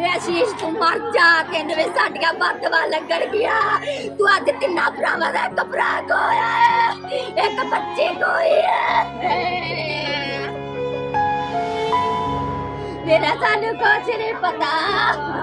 ਵੇ ਅਸ਼ੀਸ਼, ਤੂੰ ਮਰ ਜਾ, ਕਹਿੰਦੇ ਵੇ ਸਾਡੀਆਂ ਬਦਵਾ ਲੱਗਣ ਗਿਆ। ਤੂੰ ਅੱਜ ਕਿੰਨਾ ਭਰਾਵਾਂ ਦਾ ਇੱਕ ਭਰਾ ਕੋਇਆ ਇੱਕ ਬੱਚੇ ਕੋਈ ਹੈ। ਮੇਰਾ ਸਾਨੂੰ ਕੁਛ ਨਹੀਂ ਪਤਾ।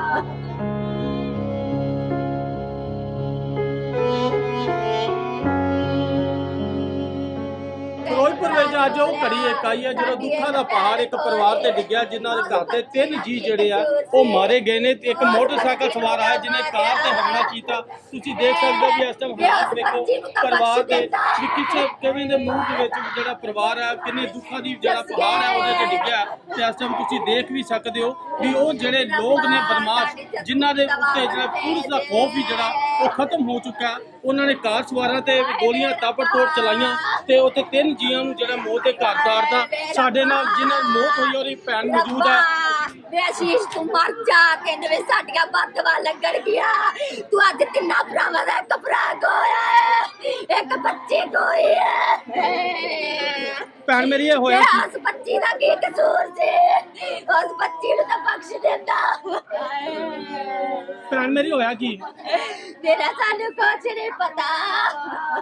ਅੱਜ ਉਹ ਘੜੀ ਇੱਕ ਆਈ ਹੈ ਜਦੋਂ ਦੁੱਖਾਂ ਦਾ ਪਹਾੜ ਇੱਕ ਪਰਿਵਾਰ ਤੇ ਡਿੱਗਿਆ ਜਿਨ੍ਹਾਂ ਦੇ ਘਰ ਦੇ ਤਿੰਨ ਜੀ ਜਿਹੜੇ ਆ ਉਹ ਮਾਰੇ ਗਏ ਨੇ ਤੇ ਇੱਕ ਮੋਟਰਸਾਈਕਲ ਸਵਾਰ ਆਇਆ ਜਿਹਨੇ ਕਾਰ ਤੇ ਹਮਲਾ ਕੀਤਾ। ਤੁਸੀਂ ਦੇਖ ਸਕਦੇ ਹੋ ਵੀ ਇਸ ਟਾਈਮ ਹਾਲਾਤ ਦੇਖੋ ਪਰਿਵਾਰ ਦੇ ਵੀ ਕਿਸੇ ਕਿਵੇਂ ਦੇ ਮੂੰਹ ਦੇ ਵਿੱਚ ਜਿਹੜਾ ਪਰਿਵਾਰ ਹੈ ਕਿੰਨੇ ਦੁੱਖਾਂ ਦੀ ਜਿਹੜਾ ਪਹਾੜ ਹੈ ਉਹਦੇ ਤੇ ਡਿੱਗਿਆ। ਤੇ ਇਸ ਟਾਈਮ ਤੁਸੀਂ ਦੇਖ ਵੀ ਸਕਦੇ ਹੋ ਵੀ ਉਹ ਜਿਹੜੇ ਲੋਕ ਨੇ ਬਦਮਾਸ਼ ਜਿਨ੍ਹਾਂ ਦੇ ਉੱਤੇ ਜਿਹੜਾ ਪੁਲਿਸ ਦਾ ਖੌਫ ਵੀ ਜਿਹੜਾ ਉਹ ਖਤਮ ਹੋ ਚੁੱਕਾ। ਉਹਨਾਂ ਨੇ ਕਾਰ ਸਵਾਰਾਂ ਤੇ ਗੋਲੀਆਂ ਤਾਬੜਤੋੜ ਚਲਾਈਆਂ ਤੇ ਉੱਥੇ ਤਿੰਨ ਜੀਆਂ ਨੂੰ ਜਿਹੜਾ ਮੌਤ ਦੇ ਘਰ ਦਾੜਦਾ ਸਾਡੇ ਨਾਲ ਜਿਨ੍ਹਾਂ ਦੀ ਮੌਤ ਹੋਈ ਉਹਦੀ ਭੈਣ ਮੌਜੂਦ ਹੈ ਵੇ ਅਸ਼ੀਸ਼ ਤੂੰ ਮਰ ਜਾ ਕਹਿੰਦੇ ਵੇ ਸਾਡੀਆਂ ਬਦਵਾ ਲੱਗਣ ਗਿਆ। ਤੂੰ ਅੱਜ ਤਿੰਨਾ ਭਰਾਵਾਂ ਦਾ ਭਰਾ ਕੋਇਆ ਇੱਕ ਬੱਚੀ ਹੈ ਭੈਣ ਮੇਰੀ ਇਹ ਹੋਇਆ ਉਸ ਬੱਚੀ ਦਾ ਕੀ ਕਸੂਰ ਸੀ? ਉਸ ਬੱਚੀ ਨੂੰ ਤਾਂ ਬਖਸ਼ ਦਿੰਦਾ। ਭੈਣ ਮੇਰੀ ਹੋਇਆ ਕੀ? ਮੇਰਾ ਸਾਨੂੰ ਕੁਛ ਨਹੀਂ ਪਤਾ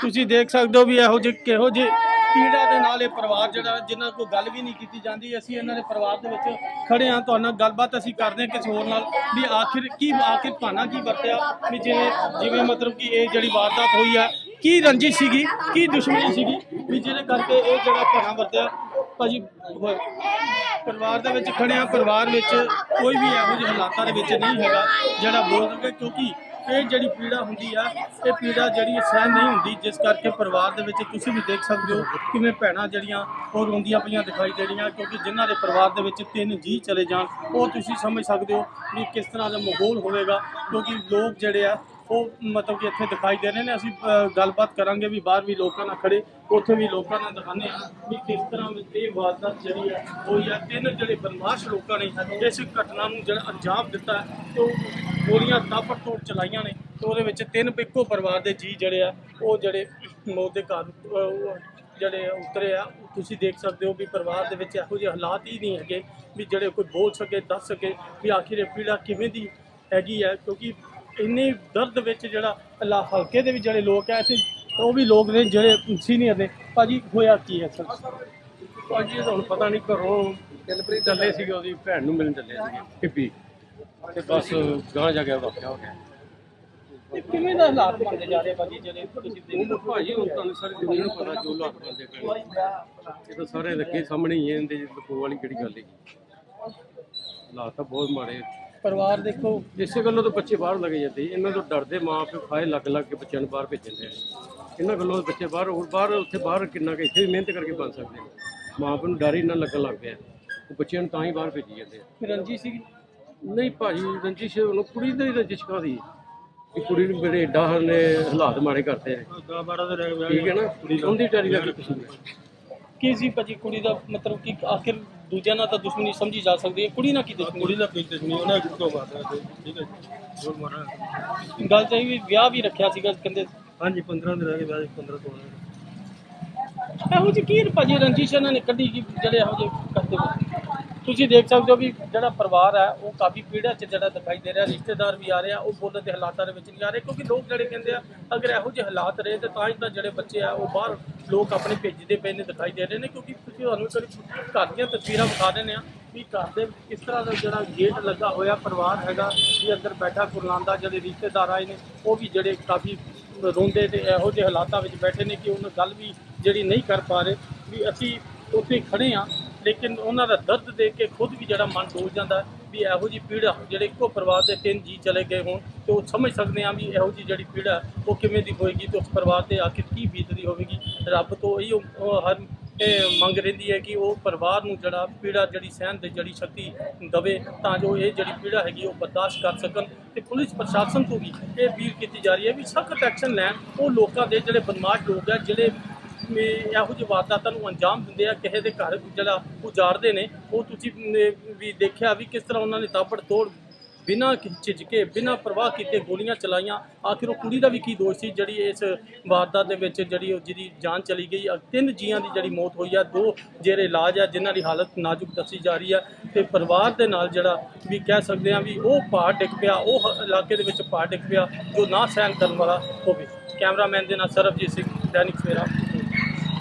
ਤੁਸੀਂ ਦੇਖ ਸਕਦੇ ਹੋ ਵੀ ਇਹੋ ਜਿਹੇ ਕਿਹੋ ਜਿਹੇ ਪੀੜਾ ਦੇ ਨਾਲ ਇਹ ਪਰਿਵਾਰ ਜਿਹੜਾ, ਜਿਨ੍ਹਾਂ ਕੋਈ ਗੱਲ ਵੀ ਨਹੀਂ ਕੀਤੀ ਜਾਂਦੀ, ਅਸੀਂ ਇਹਨਾਂ ਦੇ ਪਰਿਵਾਰ ਦੇ ਵਿੱਚ ਖੜੇ ਹਾਂ, ਤੁਹਾਡੇ ਨਾਲ ਗੱਲਬਾਤ ਅਸੀਂ ਕਰਦੇ ਹਾਂ ਕਿਸੇ ਹੋਰ ਨਾਲ ਵੀ ਆਖਿਰ ਕੀ, ਆਖਿਰ ਭਾਣਾ ਕੀ ਵਰਤਿਆ, ਵੀ ਜਿਵੇਂ ਜਿਵੇਂ ਮਤਲਬ ਕਿ ਇਹ ਜਿਹੜੀ ਵਾਰਦਾਤ ਹੋਈ ਆ, ਕੀ ਰੰਜਿਸ਼ ਸੀਗੀ, ਕੀ ਦੁਸ਼ਮਣੀ ਸੀਗੀ, ਵੀ ਜਿਹਦੇ ਕਰਕੇ ਇਹ ਜਿਹੜਾ ਭਾਣਾ ਵਰਤਿਆ, ਭਾਜੀ ਹੋਏ। ਪਰਿਵਾਰ ਦੇ ਵਿੱਚ ਖੜੇ ਪਰਿਵਾਰ ਵਿੱਚ ਕੋਈ ਵੀ ਇਹੋ ਜਿਹੇ ਹਾਲਾਤਾਂ ਦੇ ਵਿੱਚ ਨਹੀਂ ਹੈਗਾ ਜਿਹੜਾ ਬੋਲ ਸਕੇ ਕਿਉਂਕਿ ਇਹ ਜਿਹੜੀ ਪੀੜਾ ਹੁੰਦੀ ਆ, ਇਹ ਪੀੜਾ ਜਿਹੜੀ ਸਹਿਣ ਨਹੀਂ ਹੁੰਦੀ, ਜਿਸ ਕਰਕੇ ਪਰਿਵਾਰ ਦੇ ਵਿੱਚ ਤੁਸੀਂ ਵੀ ਦੇਖ ਸਕਦੇ ਹੋ ਕਿਵੇਂ ਭੈਣਾਂ ਜਿਹੜੀਆਂ ਉਹ ਰੋਂਦੀਆਂ ਪਈਆਂ ਦਿਖਾਈ ਦੇ ਰਹੀਆਂ, ਕਿਉਂਕਿ ਜਿਨ੍ਹਾਂ ਦੇ ਪਰਿਵਾਰ ਦੇ ਵਿੱਚ ਤਿੰਨ ਜੀ ਚਲੇ ਜਾਣ, ਉਹ ਤੁਸੀਂ ਸਮਝ ਸਕਦੇ ਹੋ ਵੀ ਕਿਸ ਤਰ੍ਹਾਂ ਦਾ ਮਾਹੌਲ ਹੋਵੇਗਾ, ਕਿਉਂਕਿ ਲੋਕ ਜਿਹੜੇ ਆ ਉਹ ਮਤਲਬ ਕਿ ਇੱਥੇ ਦਿਖਾਈ ਦੇ ਰਹੇ ਨੇ। ਅਸੀਂ ਗੱਲਬਾਤ ਕਰਾਂਗੇ ਵੀ ਬਾਹਰ ਵੀ ਲੋਕਾਂ ਨਾਲ ਖੜੇ ਉੱਥੇ ਵੀ ਲੋਕਾਂ ਨਾਲ ਦਿਖਾਉਂਦੇ ਆ ਵੀ ਕਿਸ ਤਰ੍ਹਾਂ ਇਹ ਵਾਰਦਾਤ ਜਿਹੜੀ ਹੈ ਹੋਈ ਹੈ। ਤਿੰਨ ਜਿਹੜੇ ਬਦਮਾਸ਼ ਲੋਕਾਂ ਨੇ ਇਸ ਘਟਨਾ ਨੂੰ ਜਿਹੜਾ ਅੰਜਾਮ ਦਿੱਤਾ ਹੈ, ਤੇ ਉਹ ਗੋਲੀਆਂ ਤਾਪੜ ਤੋੜ ਚਲਾਈਆਂ ਨੇ ਤੇ ਉਹਦੇ ਵਿੱਚ ਤਿੰਨ ਇੱਕੋ ਪਰਿਵਾਰ ਦੇ ਜੀ ਜਿਹੜੇ ਆ ਉਹ ਜਿਹੜੇ ਮੌਤ ਦੇ ਘਰ ਜਿਹੜੇ ਉਤਰੇ ਆ ਤੁਸੀਂ ਦੇਖ ਸਕਦੇ ਹੋ ਵੀ ਪਰਿਵਾਰ ਦੇ ਵਿੱਚ ਇਹੋ ਜਿਹੇ ਹਾਲਾਤ ਹੀ ਨਹੀਂ ਹੈਗੇ ਵੀ ਜਿਹੜੇ ਕੋਈ ਬੋਲ ਸਕੇ ਦੱਸ ਸਕੇ ਵੀ ਆਖਿਰ ਇਹ ਪੀੜਾ ਕਿਵੇਂ ਦੀ ਹੈਗੀ ਹੈ ਕਿਉਂਕਿ ਇੰਨੀ ਦਰਦ ਵਿੱਚ ਜਿਹੜਾ ਅੱਲਾ ਹਲਕੇ ਦੇ ਵੀ ਜਿਹੜੇ ਲੋਕ ਆ ਇੱਥੇ ਉਹ ਵੀ ਲੋਕ ਨੇ ਜਿਹੜੇ ਸੀਨੀਅਰ ਨੇ। ਭਾਜੀ ਹੋਇਆ ਕੀ ਹੈ ਸਰ? ਭਾਜੀ ਇਹ ਪਤਾ ਨਹੀਂ ਘਰੋਂ ਦਿਲਪ੍ਰੀਤ ਚੱਲੇ ਸੀਗੇ ਉਹਦੀ ਭੈਣ ਨੂੰ ਮਿਲਣ ਚੱਲੇ ਸੀਗੇ ਪਿੱਪੀ ਤੇ ਬਸ ਗਾਂ ਜਾ ਕੇ ਵਾਕਿਆ ਹੋ ਗਿਆ। ਇਹ ਕਿਵੇਂ ਦਾ ਹਾਲਾਤ ਬਣਦੇ ਜਾ ਰਹੇ ਭਾਜੀ ਜਿਹੜੇ ਤੁਸੀਂ ਦੇਖ ਭਾਜੀ ਹੁਣ ਤੁਹਾਨੂੰ ਸਾਰੀ ਦੁਨੀਆ ਨੂੰ ਪਤਾ ਜੋ ਹਾਲਾਤ ਬੰਦੇ ਪਏ ਇਹ ਤਾਂ ਸਾਰੇ ਲੱਗੇ ਸਾਹਮਣੇ ਹੀ ਹੈ ਇਹਦੇ ਲੁਕੋ ਵਾਲੀ ਕਿਹੜੀ ਗੱਲ ਹੈਗੀ। ਹਾਲਾਤ ਤਾਂ ਬਹੁਤ ਮਾੜੇ ਪਰਿਵਾਰ ਦੇਖੋ। ਇਸੇ ਗੱਲੋਂ ਤਾਂ ਬੱਚੇ ਬਾਹਰ ਲੱਗੇ ਜਾਂਦੇ ਇਹਨਾਂ ਤੋਂ ਡਰਦੇ ਮਾਂ ਪਿਓ ਫਾਇ ਲੱਗ ਲੱਗ ਕੇ ਬੱਚਿਆਂ ਨੂੰ ਬਾਹਰ ਭੇਜਣ ਦੇ। ਇਹਨਾਂ ਗੱਲੋਂ ਬੱਚੇ ਬਾਹਰ ਹੋਰ ਬਾਹਰ ਉੱਥੇ ਬਾਹਰ ਕਿੰਨਾ ਕਿ ਇੱਥੇ ਵੀ ਮਿਹਨਤ ਕਰਕੇ ਬਣ ਸਕਦੇ ਨੇ। ਮਾਂ ਪਿਓ ਨੂੰ ਡਰ ਹੀ ਨਾ ਲੱਗਣ ਲੱਗ ਪਿਆ। ਉਹ ਬੱਚਿਆਂ ਨੂੰ ਤਾਂ ਹੀ ਬਾਹਰ ਭੇਜੀ ਜਾਂਦੇ ਆ। ਰੰਜੀ ਸੀ ਨਹੀਂ ਭਾਜੀ ਰੰਜਿਸ਼ ਉਹਨੂੰ ਕੁੜੀ ਦੀ ਰੰਜਿਸ਼ ਕਾਦੀ ਕਿ ਕੁੜੀ ਨੂੰ ਬੜੇ ਏਡਾ ਨੇ ਹਾਲਾਤ ਮਾੜੇ ਕਰਦੇ ਨੇ 10 12 ਦੇ ਰਹਿ ਠੀਕ ਹੈ ਨਾ? ਉਹਦੀ ਵਿਚਾਰੀ ਦਾ ਕੀ ਸੀ ਭਾਜੀ ਕੁੜੀ ਦਾ? ਮਤਲਬ ਕਿ ਆਖਿਰ ਦੂਜਿਆਂ ਨਾਲ ਤਾਂ ਦੁਸ਼ਮਣੀ ਸਮਝੀ ਜਾ ਸਕਦੀ ਹੈ। ਕੁੜੀ ਨਾਲ ਕੀ ਦੁਸ਼ਮਣੀ? ਕੁੜੀ ਨਾਲ ਕੀ ਦੁਸ਼ਮਣੀ ਉਹਨੇ ਕਿੱਥੋਂ ਮਾਰਨਾ ਠੀਕ ਹੈ ਜੋ ਮਾਰਨਾ ਗੱਲ ਚਾਹੀ ਵੀ ਵਿਆਹ ਵੀ ਰੱਖਿਆ ਸੀਗਾ ਕਹਿੰਦੇ ਹਾਂਜੀ 15 ਦਿਨ ਰਹਿ ਗਏ ਵਿਆਹ 15 ਤੋਂ ਇਹੋ ਜਿਹੀ ਕੀ ਭਾਜੀ ਰੰਜਿਸ਼ ਇਹਨਾਂ ਨੇ ਕੱਢੀ ਜਿਹੜੇ ਇਹੋ ਜਿਹੇ ਕਰਦੇ? ਤੁਸੀਂ ਦੇਖ ਸਕਦੇ ਹੋ ਵੀ ਜਿਹੜਾ ਪਰਿਵਾਰ ਹੈ, ਉਹ ਕਾਫੀ ਪੀੜਾ ਚ ਜਿਹੜਾ ਦਿਖਾਈ ਦੇ ਰਿਹਾ, ਰਿਸ਼ਤੇਦਾਰ ਵੀ ਆ ਰਹੇ ਆ, ਉਹ ਬੋਲਣ ਦੇ ਹਾਲਾਤਾਂ ਦੇ ਵਿੱਚ ਨਹੀਂ ਆ ਰਹੇ, ਕਿਉਂਕਿ ਲੋਕ ਜਿਹੜੇ ਕਹਿੰਦੇ ਆ, ਅਗਰ ਇਹੋ ਜਿਹੇ ਹਾਲਾਤ ਰਹੇ ਤੇ ਤਾਂ ਹੀ ਤਾਂ ਜਿਹੜੇ ਬੱਚੇ ਆ, ਉਹ ਬਾਹਰ ਲੋਕ ਆਪਣੇ ਭੇਜਦੇ ਪਏ ਨੇ, ਦਿਖਾਈ ਦੇ ਰਹੇ ਨੇ, ਕਿਉਂਕਿ ਤੁਸੀਂ ਤੁਹਾਨੂੰ ਇੱਕ ਵਾਰੀ ਘਰ ਦੀਆਂ ਤਸਵੀਰਾਂ ਵਿਖਾ ਦਿੰਦੇ ਆ ਵੀ ਘਰ ਦੇ ਕਿਸ ਤਰ੍ਹਾਂ ਦਾ ਜਿਹੜਾ ਗੇਟ ਲੱਗਾ ਹੋਇਆ, ਪਰਿਵਾਰ ਹੈਗਾ, ਵੀ ਅੰਦਰ ਬੈਠਾ ਕੁਰਲਾਂਦਾ ਜਿਹੜੇ ਰਿਸ਼ਤੇਦਾਰ ਆਏ ਨੇ, ਉਹ ਵੀ ਜਿਹੜੇ ਕਾਫੀ ਰੋਂਦੇ ਤੇ ਇਹੋ ਜਿਹੇ ਹਾਲਾਤਾਂ ਵਿੱਚ ਬੈਠੇ ਨੇ ਕਿ ਉਹਨਾਂ ਗੱਲ ਵੀ ਜਿਹੜੀ ਨਹੀਂ ਕਰ ਪਾ ਰਹੇ, ਵੀ ਅਸੀਂ ਉੱਥੇ ਖੜੇ ਆ ਲੇਕਿਨ ਉਹਨਾਂ ਦਾ ਦਰਦ ਦੇਖ ਕੇ ਖੁਦ ਵੀ ਜਿਹੜਾ ਮਨ ਡੋਲ ਜਾਂਦਾ ਵੀ ਇਹੋ ਜੀ ਪੀੜਾ ਜਿਹੜੇ ਇੱਕੋ ਪਰਿਵਾਰ ਦੇ ਤਿੰਨ ਜੀ ਚਲੇ ਗਏ ਹੋਣ ਤੇ ਉਹ ਸਮਝ ਸਕਦੇ ਆ ਵੀ ਇਹੋ ਜੀ ਜਿਹੜੀ ਪੀੜਾ ਉਹ ਕਿਵੇਂ ਦੀ ਹੋਏਗੀ ਤੇ ਉਸ ਪਰਿਵਾਰ ਤੇ ਆਖਿਰ ਕੀ ਬੀਤਦੀ ਹੋਵੇਗੀ। ਰੱਬ ਤੋਂ ਇਹੀ ਹਰ ਇਹ ਮੰਗ ਰਹਿੰਦੀ ਹੈ ਕਿ ਉਹ ਪਰਿਵਾਰ ਨੂੰ ਜਿਹੜਾ ਪੀੜਾ ਜਿਹੜੀ ਸਹਿਣ ਦੀ ਜਿਹੜੀ ਸ਼ਕਤੀ ਦਵੇ ਤਾਂ ਜੋ ਇਹ ਜਿਹੜੀ ਪੀੜਾ ਹੈਗੀ ਉਹ ਬਰਦਾਸ਼ਤ ਕਰ ਸਕਣ ਤੇ ਪੁਲਿਸ ਪ੍ਰਸ਼ਾਸਨ ਤੋਂ ਵੀ ਇਹ ਅਪੀਲ ਕੀਤੀ ਜਾ ਰਹੀ ਹੈ ਵੀ ਸਖਤ ਐਕਸ਼ਨ ਲੈਣ। ਉਹ ਲੋਕਾਂ ਦੇ ਜਿਹੜੇ ਬਦਮਾਸ਼ ਲੋਕ ਆ, ਜਿਹੜੇ ਇਹੋ ਜਿਹੀ ਵਾਰਦਾਤਾਂ ਨੂੰ ਅੰਜਾਮ ਦਿੰਦੇ ਆ, ਕਿਸੇ ਦੇ ਘਰ ਜਿਹੜਾ ਉਜਾੜਦੇ ਨੇ, ਉਹ ਤੁਸੀਂ ਵੀ ਦੇਖਿਆ ਵੀ ਕਿਸ ਤਰ੍ਹਾਂ ਉਹਨਾਂ ਨੇ ਤਾਬੜ ਤੋੜ ਬਿਨਾਂ ਕਿ- ਝਿਜਕੇ, ਬਿਨਾਂ ਪਰਵਾਹ ਕੀਤੇ ਗੋਲੀਆਂ ਚਲਾਈਆਂ। ਆਖਿਰ ਉਹ ਕੁੜੀ ਦਾ ਵੀ ਕੀ ਦੋਸ਼ ਸੀ? ਜਿਹੜੀ ਇਸ ਵਾਰਦਾਤ ਦੇ ਵਿੱਚ ਜਿਹੜੀ ਉਹ ਜਿਹਦੀ ਜਾਨ ਚਲੀ ਗਈ ਤਿੰਨ ਜੀਆਂ ਦੀ ਜਿਹੜੀ ਮੌਤ ਹੋਈ ਆ, ਦੋ ਜਿਹੜੇ ਇਲਾਜ ਆ, ਜਿਨ੍ਹਾਂ ਦੀ ਹਾਲਤ ਨਾਜ਼ੁਕ ਦੱਸੀ ਜਾ ਰਹੀ ਆ। ਤੇ ਪਰਿਵਾਰ ਦੇ ਨਾਲ ਜਿਹੜਾ ਵੀ ਕਹਿ ਸਕਦੇ ਆ ਵੀ ਉਹ ਪਹਾੜ ਡਿੱਗ ਪਿਆ, ਉਹ ਇਲਾਕੇ ਦੇ ਵਿੱਚ ਪਹਾੜ ਡਿੱਗ ਪਿਆ, ਜੋ ਨਾ ਸਹਿਣ ਕਰਨ ਵਾਲਾ ਹੋਵੇ। ਕੈਮਰਾਮੈਨ ਦੇ ਨਾਲ ਸਰਬਜੀਤ ਸਿੰਘ, ਦੈਨਿਕ ਸਵੇਰਾ।